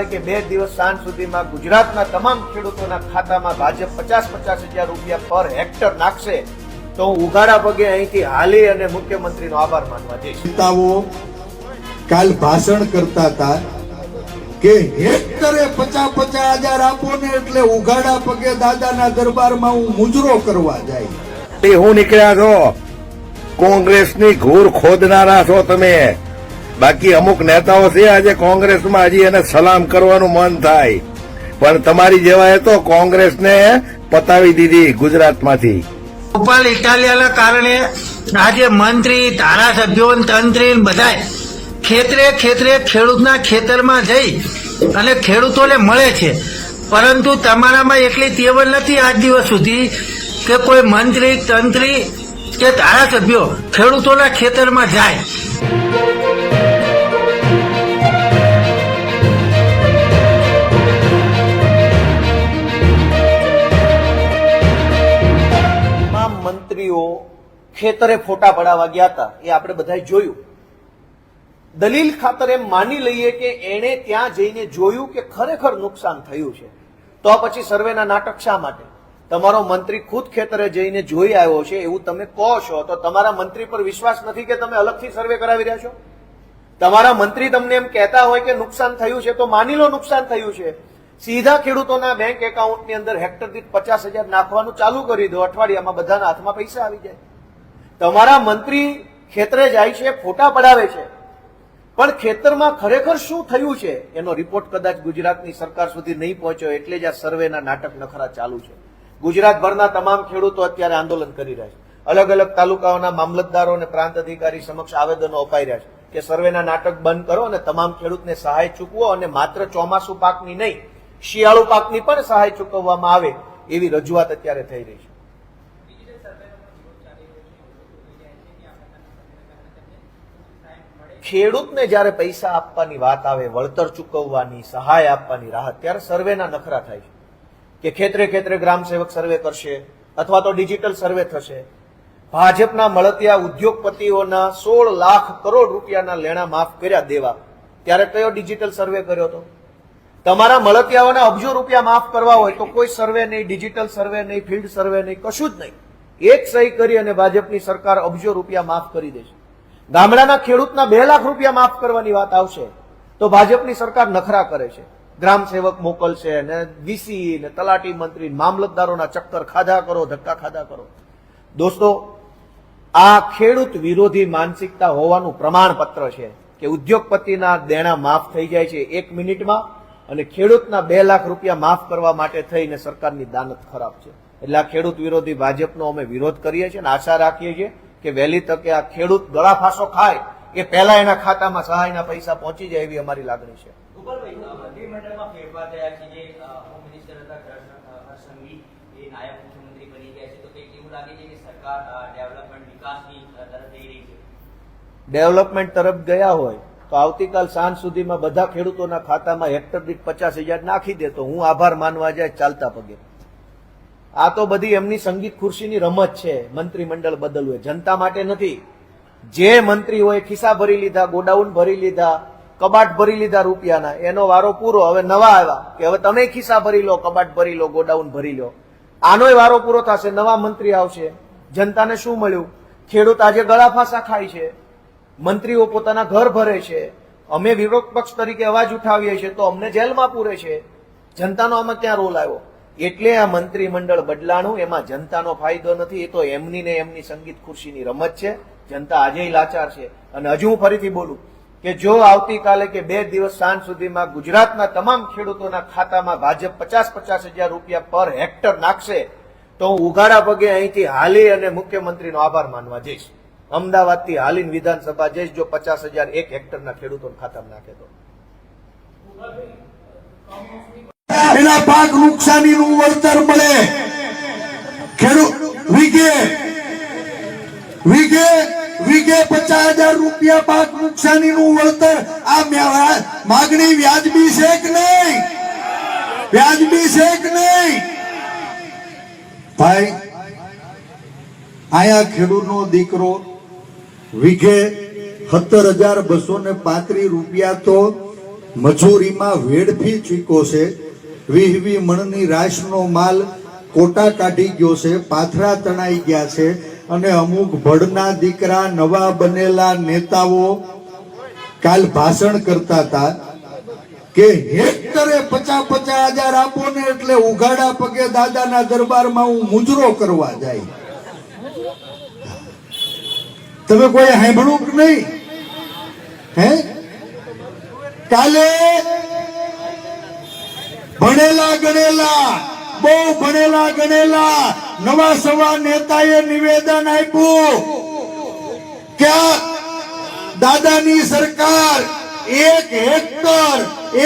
આવતીકાલે કે બે દિવસ સાંજ સુધીમાં ગુજરાતના તમામ ખેડૂતોના ખાતામાં ભાજપ પચાસ પચાસ હજાર રૂપિયા પર હેક્ટર નાખશે તો હું ઉઘાડા પગે અહીંથી હાલી અને મુખ્યમંત્રીનો આભાર માનવા જઈશ. નેતાઓ કાલ ભાષણ કરતા હતા કે હેક્ટરે પચાસ પચાસ હજાર આપો ને એટલે ઉઘાડા પગે દાદાના દરબારમાં હું મુજરો કરવા જાય. તે હું નીકળ્યા છો? કોંગ્રેસની ઘૂર ખોદનારા છો તમે. બાકી અમુક નેતાઓ છે આજે કોંગ્રેસમાં, હજી એને સલામ કરવાનું મન થાય. પણ તમારી જેવાએ તો કોંગ્રેસને પતાવી દીધી ગુજરાતમાંથી. ગોપાલ ઇટાલિયાના કારણે આજે મંત્રી, ધારાસભ્યો તંત્રી બધા ખેતરે ખેતરે ખેડૂતના ખેતરમાં જઈ અને ખેડૂતોને મળે છે. પરંતુ તમારામાં એટલી તેવડ નથી આજ દિવસ સુધી કે કોઈ મંત્રી, તંત્રી કે ધારાસભ્યો ખેડૂતોના ખેતરમાં જાય. મંત્રીઓ ખેતરે ફોટા પડાવવા ગયા હતા, એ આપણે બધાએ જોયું. દલીલ ખાતર માની લઈએ કે એણે ત્યાં જઈને જોયું કે ખરેખર નુકસાન થયું છે. તો પછી સર્વેના નાટક શા માટે? તમારો મંત્રી ખુદ ખેતરે જઈને જોઈ આવ્યો છે એવું તમે કહો છો, તો તમારા મંત્રી પર વિશ્વાસ નથી કે તમે અલગથી સર્વે કરાવી રહ્યા છો? તમારા મંત્રી તમને એમ કહેતા હોય કે નુકસાન થયું છે, તો માની લો નુકસાન થયું છે. સીધા ખેડૂતોના બેંક એકાઉન્ટની અંદર હેક્ટર દીઠ પચાસ હજાર નાખવાનું ચાલુ કરી દો. અઠવાડિયામાં બધાના હાથમાં પૈસા આવી જાય. તમારા મંત્રી ખેતરે જાય છે, ફોટા પડાવે છે. પણ ખેતરમાં ખરેખર શું થયું છે? એનો રિપોર્ટ કદાચ ગુજરાતની સરકાર સુધી નહીં પહોંચ્યો એટલે જ આ સર્વેના નાટક નખરા ચાલુ છે. ગુજરાતભરના તમામ ખેડૂતો અત્યારે આંદોલન કરી રહ્યા છે. અલગ અલગ તાલુકાઓના મામલતદારો અને પ્રાંત અધિકારી સમક્ષ આવેદનો અપાઈ રહ્યા છે કે સર્વેના નાટક બંધ કરો અને તમામ ખેડૂતને સહાય ચૂકવો અને માત્ર ચોમાસુ પાકની નહીં શિયાળુ પાકની પણ સહાય ચૂકવવામાં આવે એવી રજૂઆત અત્યારે થઈ રહી છે. ખેડૂતને જ્યારે પૈસા આપવાની વાત આવે વળતર ચૂકવવાની સહાય આપવાની રાહત ત્યારે સર્વેના નખરા થાય છે. કે ખેતરે ખેતરે ગ્રામ સેવક સર્વે કરશે અથવા તો ડિજિટલ સર્વે થશે. ભાજપના મળતિયા ઉદ્યોગપતિઓના સોળ લાખ કરોડ રૂપિયાના લેણા માફ કર્યા દેવા. ત્યારે કયો ડિજિટલ સર્વે કર્યો હતો? તમારા મળતિયાઓના અબજો રૂપિયા માફ કરવા હોય તો કોઈ સર્વે નહીં, ડિજિટલ સર્વે નહીં, ફિલ્ડ સર્વે નહીં, કશું જ નહીં. એક સહી કરી અને ભાજપની સરકાર અબજો રૂપિયા માફ કરી દેશે. ગામડાના ખેડૂતના બે લાખ રૂપિયા માફ કરવાની વાત આવશે તો ભાજપની સરકાર નખરા કરે છે. ગ્રામ સેવક મોકલશે ને વીસી ને તલાટી મંત્રી મામલતદારોના ચક્કર ખાધા કરો, ધક્કા ખાધા કરો. દોસ્તો, આ ખેડૂત વિરોધી માનસિકતા હોવાનું પ્રમાણપત્ર છે કે ઉદ્યોગપતિના દેણા માફ થઈ જાય છે. એક મિનિટમાં અને ખેડૂતના બે લાખ રૂપિયા માફ કરવા માટે થઈને સરકારની દાનત ખરાબ છે. એટલે આ ખેડૂત વિરોધી ભાજપનો અમે વિરોધ કરીએ છીએ અને આશા રાખીએ છીએ કે વહેલી તકે આ ખેડૂત ગળાફાંસો ખાય એ પહેલા એના ખાતામાં સહાયના પૈસા પહોંચી જાય એવી અમારી લાગણી છે. ડેવલપમેન્ટ તરફ ગયા હોય તો આવતીકાલ સાંજ સુધીમાં બધા ખેડૂતોના ખાતામાં હેક્ટર દીઠ પચાસ હજાર નાખી દે તો હું આભાર માનવા જાય ચાલતા પગે. આ તો બધી એમની સંગીત ખુરશીની રમત છે, મંત્રીમંડળ બદલવું જનતા માટે નથી. જે મંત્રીઓએ ખિસ્સા ભરી લીધા, ગોડાઉન ભરી લીધા, કબાટ ભરી લીધા રૂપિયાના, એનો વારો પૂરો. હવે નવા આવ્યા કે હવે તમે ખિસ્સા ભરી લો, કબાટ ભરી લો, ગોડાઉન ભરી લો. આનોય વારો પૂરો થશે, નવા મંત્રી આવશે. જનતાને શું મળ્યું? ખેડૂત આજે ગળાફાંસા ખાય છે. મંત્રીઓ પોતાના ઘર ભરે છે. અમે વિરોધ પક્ષ તરીકે અવાજ ઉઠાવીએ છીએ તો અમને જેલમાં પૂરે છે. જનતાનો આમાં ક્યાં રોલ આવ્યો? એટલે આ મંત્રીમંડળ બદલાણું, એમાં જનતાનો ફાયદો નથી, એ તો એમની ને એમની સંગીત ખુરશીની રમત છે. જનતા આજે લાચાર છે. અને હજુ હું ફરીથી બોલું કે જો આવતીકાલે કે બે દિવસ સાંજ સુધીમાં ગુજરાતના તમામ ખેડૂતોના ખાતામાં ભાજપ પચાસ પચાસ હજાર રૂપિયા પર હેક્ટર નાખશે, તો હું ઉઘાડા પગે અહીંથી હાલી અને મુખ્યમંત્રીનો આભાર માનવા જઈશ. અમદાવાદથી હાલીન વિધાનસભા જઈશ, જો પચાસ હજાર એક હેક્ટરના ખેડૂતોને ખાતામાં નાખે તો. એના પાક નુકસાનીનું વળતર મળે. ખેડૂત વીઘે વીઘે વીઘે પચાસ હજાર રૂપિયા પાક નુકસાનીનું વળતર. આ માગણી વ્યાજબી છે કે નહીં? વ્યાજબી છે કે નહીં? ભાઈ, આયા ખેડૂતનો દીકરો વીઘે સત્તર હજાર બસો ને પાંત્રીસ રૂપિયા તો મજૂરીમાં વેડફી ચૂક્યો છે. વીહ વી મણની રાશનો માલ કોટા કાઢી ગયો છે, પાથરા તણાઈ ગયા છે અને અમુક ભડના દીકરા, નવા બનેલા નેતાઓ કાલ ભાષણ કરતા હતા કે હેક્ટરે પચા પચા હજાર આપો ને એટલે ઉઘાડા પગે દાદાના દરબારમાં હું મુજરો કરવા જાય. તમે કોઈ સાંભળ્યું કે નહીં? હે? કાલે ભણેલા ગણેલા, બહુ ભણેલા ગણેલા, નવા સવા નેતાએ નિવેદન આપ્યું કે દાદાની સરકાર એક હેક્ટર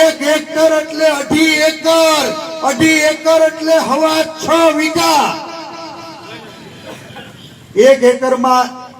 એક હેક્ટર એટલે અઢી એકર અઢી એકર એટલે હવા છ વીઘા. એક એકરમાં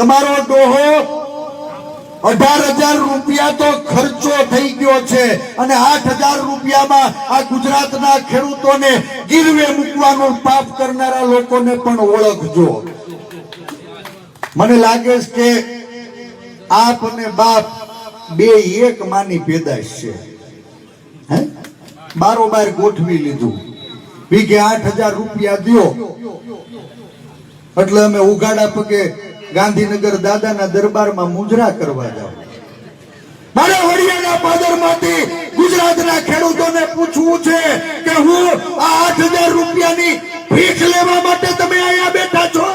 તમારો ડોહો અઢાર હજાર રૂપિયા તો ખર્ચો થઈ ગયો છે અને આઠ હજાર રૂપિયામાં આ ગુજરાતના ખેડૂતોને ગીરવે મૂકવાનું પાપ કરનારા લોકોને પણ ઓળખજો. મને લાગે છે કે આપ અને બાપ બે એક માની પેદાશ છે. હે? બારોબાર ગોઠવી લીધું. વીઘે આઠ હજાર રૂપિયા દો એટલે અમે ઉઘાડા પગે ગાંધીનગર દાદાના દરબારમાં મુજરા કરવા જાવ મારે વડિયાના પાદરમાંથી ગુજરાતના ખેડૂતોને પૂછવું છે કે હું આ આઠ હજાર રૂપિયાની ભીખ લેવા માટે તમે અહીંયા બેઠા છો?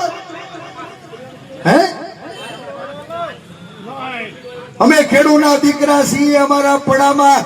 હે? અમે ખેડૂના દીકરા છીએ, અમારા પડામાં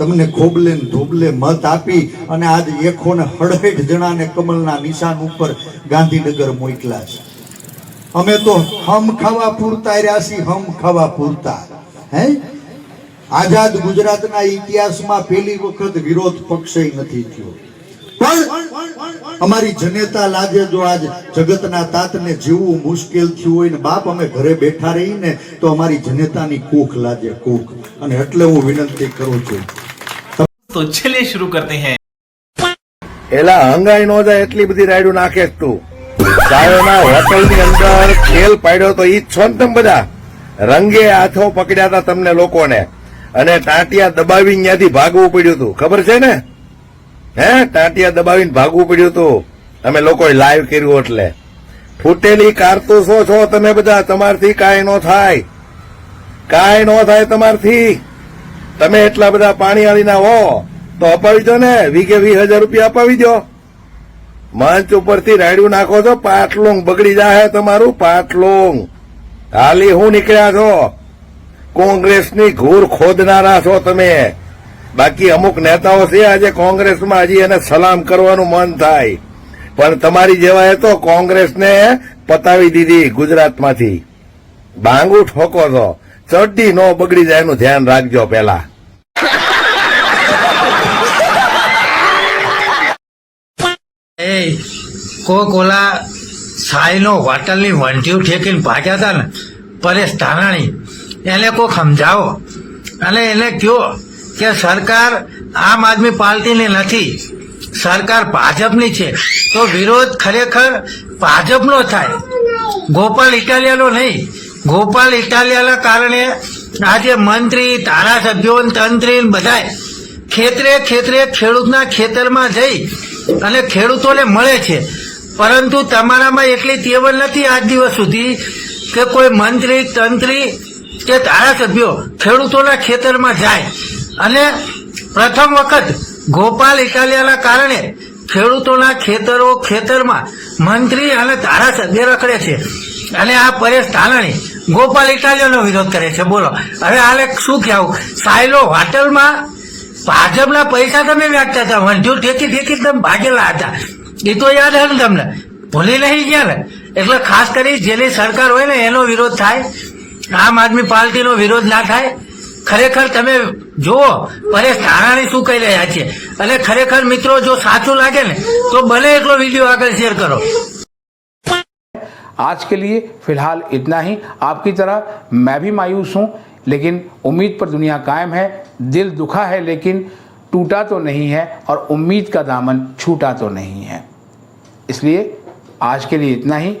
તમને ખોબલે ધોબલે મત આપી અને આજ એકો ને હડહેઠ જણાને કમલના નિશાન ઉપર ગાંધીનગર મોકલા છે. અમે તો હમ ખાવા પૂરતા રહ્યા છીએ, હમ ખાવા પૂરતા. હે? આઝાદ ગુજરાતના ઇતિહાસમાં પહેલી વખત વિરોધ પક્ષે નથી થયો. પણ અમારી જનેતા લાગે જો આજ જગતના તાતને જીવવું મુશ્કેલ થયું હોય ને બાપ અમે ઘરે બેઠા રહીને તો અમારી જનેતાની કૂખ લાગે કૂખ. અને એટલે હું વિનંતી કરું છું તો ચલે શરૂ કરતે હૈ. એલા હંગાઈ નો જાય એટલી બધી રાયડું નાખે તું. ચાયોના હોટલની અંદર ખેલ પાડ્યો તો ઈ છો તમે બધા? રંગે હાથો પકડ્યા હતા તમને લોકોને. અને ટાંટિયા દબાવી ત્યાંથી ભાગવું પડ્યું હતું ખબર છે ને? હે? ટાંટિયા દબાવીને ભાગવું પડ્યું હતું અમે લોકોએ લાઈવ કર્યું એટલે. ફૂટેલી કારતૂસો છો તમે બધા. તમારથી કાંઈ નો થાય. કાંઈ નો થાય તમારથી. તમે એટલા બધા પાણી આલીના હો. તો અપાવી દો ને, વીઘે વીસ હજાર રૂપિયા અપાવી દો. મંચ ઉપરથી રાયડું નાખો છો, પાટલુંગ બગડી જાહે તમારું, પાટલુંગ. હાલી હું નીકળ્યા છો? કોંગ્રેસની ઘૂર ખોદનારા છો તમે. બાકી અમુક નેતાઓ છે, આજે કોંગ્રેસમાં હજી એને સલામ કરવાનું મન થાય. પણ તમારી જેવાએ તો કોંગ્રેસને પતાવી દીધી ગુજરાતમાંથી. બાંગુ ઠોકો છો. ચડ્ડી નો બગડી જાય એનું ધ્યાન રાખજો પેલા એ કોક ઓલા સાઈનો હોટલની વંટીઓ ઠેકીને ભાગ્યા હતા ને, પરેશ ધાનાણી, એને કોક સમજાવો. અને એને કહો કે સરકાર આમ આદમી પાર્ટીની નથી, સરકાર ભાજપની છે, તો વિરોધ ખરેખર ભાજપનો થાય. ગોપાલ ઇટાલિયાનો નહીં. ગોપાલ ઇટાલિયાના કારણે આજે મંત્રી, ધારાસભ્યો તંત્રી બધાય ખેતરે ખેતરે ખેડૂતના ખેતરમાં જઈ અને ખેડૂતોને મળે છે. પરંતુ તમારામાં એટલી તેવડ નથી આજ દિવસ સુધી કે કોઈ મંત્રી, તંત્રી કે ધારાસભ્યો ખેડૂતોના ખેતરમાં જાય. અને પ્રથમ વખત ગોપાલ ઇટાલિયાના કારણે ખેડૂતોના ખેતરો ખેતરમાં મંત્રી અને ધારાસભ્ય રખડે છે. અને આ પરેશ ધાનાણી ગોપાલ ઇટાલિયાનો વિરોધ કરે છે. બોલો, હવે હાલે શું કહેવું? સાયલો હોટલમાં ભાજપના પૈસા તમે વ્યાગતા હતા વંજુ ઠેકી ઠેકી તમે ભાગેલા હતા એ તો યાદ હે ને તમને ભૂલી નહીં ગયા ને એટલે ખાસ કરી જેની સરકાર હોય ને એનો વિરોધ થાય આમ આદમી પાર્ટીનો વિરોધ ના થાય ખરેખર તમે જુઓ પરેશ ધાનાણી શું કહી રહ્યા છે અને ખરેખર મિત્રો જો સાચું લાગે ને તો બને એટલો વિડીયો આગળ શેર કરો आज के लिए फिलहाल इतना ही आपकी तरह मैं भी मायूस हूँ लेकिन उम्मीद पर दुनिया कायम है, दिल दुखा है, लेकिन टूटा तो नहीं है और उम्मीद का दामन छूटा तो नहीं है। इसलिए आज के लिए इतना ही।